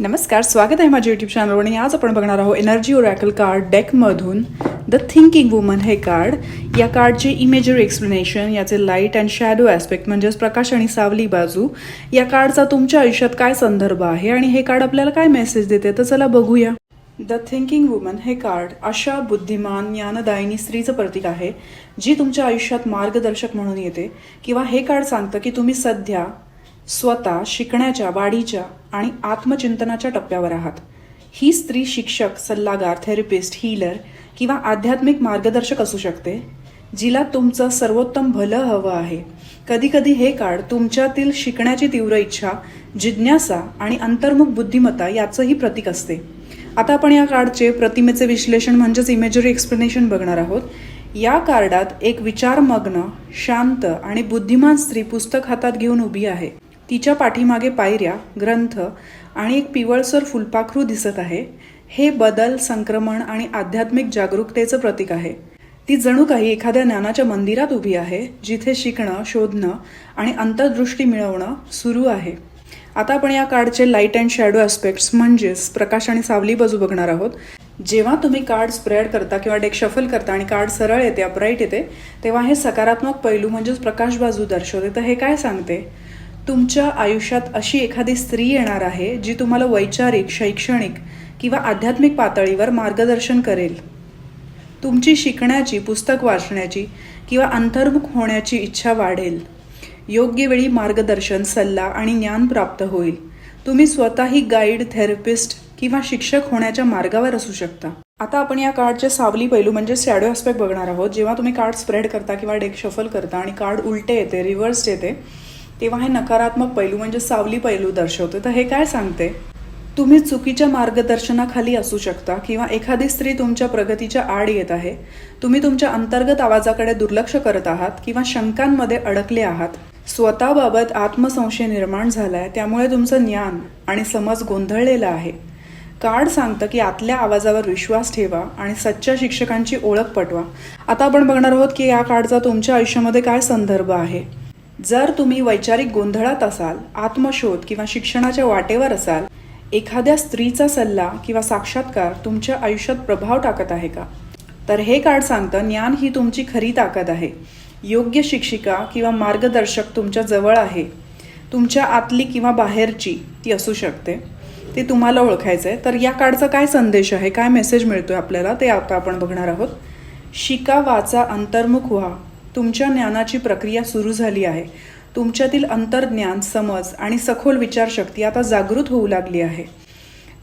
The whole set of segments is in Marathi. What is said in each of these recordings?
नमस्कार स्वागत आहे माझ्या यूट्यूब चॅनलवर आणि आज आपण बघणार आहोत एनर्जी ओरॅकल कार्ड डेकमधून द थिंकिंग वुमन हे कार्ड या कार्डचे इमेजरी एक्सप्लेनेशन याचे लाइट अँड शॅडो ॲस्पेक्ट म्हणजेच प्रकाश आणि सावली बाजू या कार्डचा तुमच्या आयुष्यात काय संदर्भ आहे आणि हे कार्ड आपल्याला काय मेसेज देते? तर चला बघूया. द थिंकिंग वुमन हे कार्ड अशा बुद्धिमान ज्ञानदायिनी स्त्रीचं प्रतीक आहे जी तुमच्या आयुष्यात मार्गदर्शक म्हणून येते किंवा हे कार्ड सांगतं की तुम्ही सध्या स्वतः शिकण्याच्या वाढीच्या आणि आत्मचिंतनाच्या टप्प्यावर आहात. ही स्त्री शिक्षक सल्लागार थेरपिस्ट हीलर किंवा आध्यात्मिक मार्गदर्शक असू शकते जिला तुमचं सर्वोत्तम भलं हवं आहे. कधीकधी हे कार्ड तुमच्यातील शिकण्याची तीव्र इच्छा जिज्ञासा आणि अंतर्मुख बुद्धिमत्ता याचंही प्रतीक असते. आता आपण या कार्डचे प्रतिमेचे विश्लेषण म्हणजेच इमेजरी एक्सप्लेनेशन बघणार आहोत. या कार्डात एक विचारमग्न शांत आणि बुद्धिमान स्त्री पुस्तक हातात घेऊन उभी आहे. तिच्या पाठीमागे पायऱ्या ग्रंथ आणि एक पिवळसर फुलपाखरू दिसत आहे. हे बदल संक्रमण आणि आध्यात्मिक जागरूकतेचं प्रतीक आहे. ती जणू काही एखाद्या ज्ञानाच्या मंदिरात उभी आहे जिथे शिकणं शोधणं आणि अंतर्दृष्टी मिळवणं सुरू आहे. आता आपण या कार्डचे लाइट अँड शॅडो ॲस्पेक्ट्स म्हणजेच प्रकाश आणि सावली बाजू बघणार आहोत. जेव्हा तुम्ही कार्ड स्प्रेड करता किंवा डेक शफल करता आणि कार्ड सरळ येते अपराईट येते तेव्हा हे सकारात्मक पैलू म्हणजेच प्रकाश बाजू दर्शवते. तर हे काय सांगते? तुमच्या आयुष्यात अशी एखादी स्त्री येणार आहे जी तुम्हाला वैचारिक शैक्षणिक किंवा आध्यात्मिक पातळीवर मार्गदर्शन करेल. तुमची शिकण्याची पुस्तक वाचण्याची किंवा अंतर्मुख होण्याची इच्छा वाढेल. योग्य वेळी मार्गदर्शन सल्ला आणि ज्ञान प्राप्त होईल. तुम्ही स्वतःही गाईड थेरपिस्ट किंवा शिक्षक होण्याच्या मार्गावर असू शकता. आता आपण या कार्डचे सावली पैलू म्हणजे शॅडो ॲस्पेक्ट बघणार आहोत. जेव्हा तुम्ही कार्ड स्प्रेड करता किंवा डेक शफल करता आणि कार्ड उलटे येते रिव्हर्स येते तेव्हा हे नकारात्मक पैलू म्हणजे सावली पैलू दर्शवते. तर हे काय सांगते? तुम्ही चुकीच्या मार्गदर्शनाखाली असू शकता किंवा एखादी स्त्री तुमच्या प्रगतीच्या आड येत आहे. तुम्ही तुमच्या अंतर्गत आवाजाकडे दुर्लक्ष करत आहात किंवा शंकांमध्ये अडकले आहात. स्वतःबाबत आत्मसंशय निर्माण झालाय त्यामुळे तुमचं ज्ञान आणि समज गोंधळलेला आहे. कार्ड सांगतं की आतल्या आवाजावर विश्वास ठेवा आणि सच्च्या शिक्षकांची ओळख पटवा. आता आपण बघणार आहोत की या कार्डचा तुमच्या आयुष्यामध्ये काय संदर्भ आहे. जर तुम्ही वैचारिक गोंधळात असाल आत्मशोध किंवा शिक्षणाच्या वाटेवर असाल एखाद्या स्त्रीचा सल्ला किंवा साक्षात्कार तुमच्या आयुष्यात प्रभाव टाकत आहे का? तर हे कार्ड सांगतं ज्ञान ही तुमची खरी ताकद आहे. योग्य शिक्षिका किंवा मार्गदर्शक तुमच्या जवळ आहे. तुमच्या आतली किंवा बाहेरची ती असू शकते. ते तुम्हाला ओळखायचं आहे तर या कार्डचा काय संदेश आहे? काय मेसेज मिळतोय आपल्याला? ते आता आपण बघणार आहोत. शिका वाचा अंतर्मुख व्हा. तुमच्या ज्ञानाची प्रक्रिया सुरू झाली आहे. तुमच्यातील अंतर्ज्ञान समज आणि सखोल विचारशक्ती आता जागृत होऊ लागली आहे.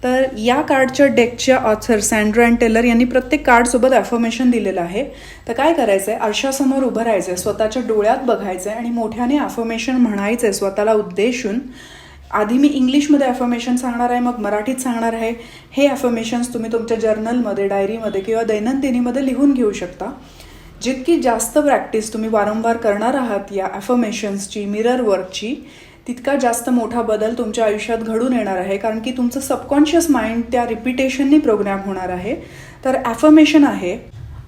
तर या कार्डच्या डेकच्या ऑथर सँड्रा अँड टेलर यांनी प्रत्येक कार्डसोबत ॲफर्मेशन दिलेलं आहे. तर काय करायचं आहे आरशासमोर उभं राहायचं आहे स्वतःच्या डोळ्यात बघायचं आहे आणि मोठ्याने ॲफर्मेशन म्हणायचं आहे स्वतःला उद्देशून. आधी मी इंग्लिशमध्ये ॲफर्मेशन सांगणार आहे मग मराठीत सांगणार आहे. हे ॲफर्मेशन्स तुम्ही तुमच्या जर्नलमध्ये डायरीमध्ये किंवा दैनंदिनीमध्ये लिहून घेऊ शकता. जितकी जास्त प्रॅक्टिस तुम्ही वारंवार करणार आहात या ॲफर्मेशन्सची मिरर वर्कची तितका जास्त मोठा बदल तुमच्या आयुष्यात घडून येणार आहे. कारण की तुमचं सबकॉन्शियस माइंड त्या रिपिटेशननी प्रोग्रॅम होणार आहे. तर ॲफर्मेशन आहे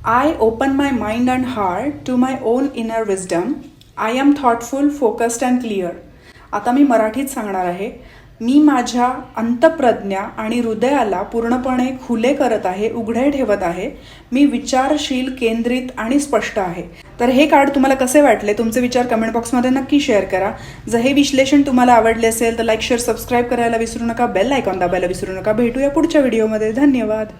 I open my mind and heart to my own inner wisdom I am thoughtful focused and clear आता मी मराठीत सांगणार आहे मी माझ्या अंतप्रज्ञा आणि हृदयाला पूर्णपणे खुले करत आहे उघडे ठेवत आहे मी विचारशील केंद्रित आणि स्पष्ट आहे. तर हे कार्ड तुम्हाला कसे वाटले? तुमचे विचार कमेंट बॉक्समध्ये नक्की शेअर करा. जर हे विश्लेषण तुम्हाला आवडले असेल तर लाईक शेअर सबस्क्राईब करायला विसरू नका. बेल आयकॉन दाबायला विसरू नका. भेटूया पुढच्या व्हिडिओमध्ये धन्यवाद.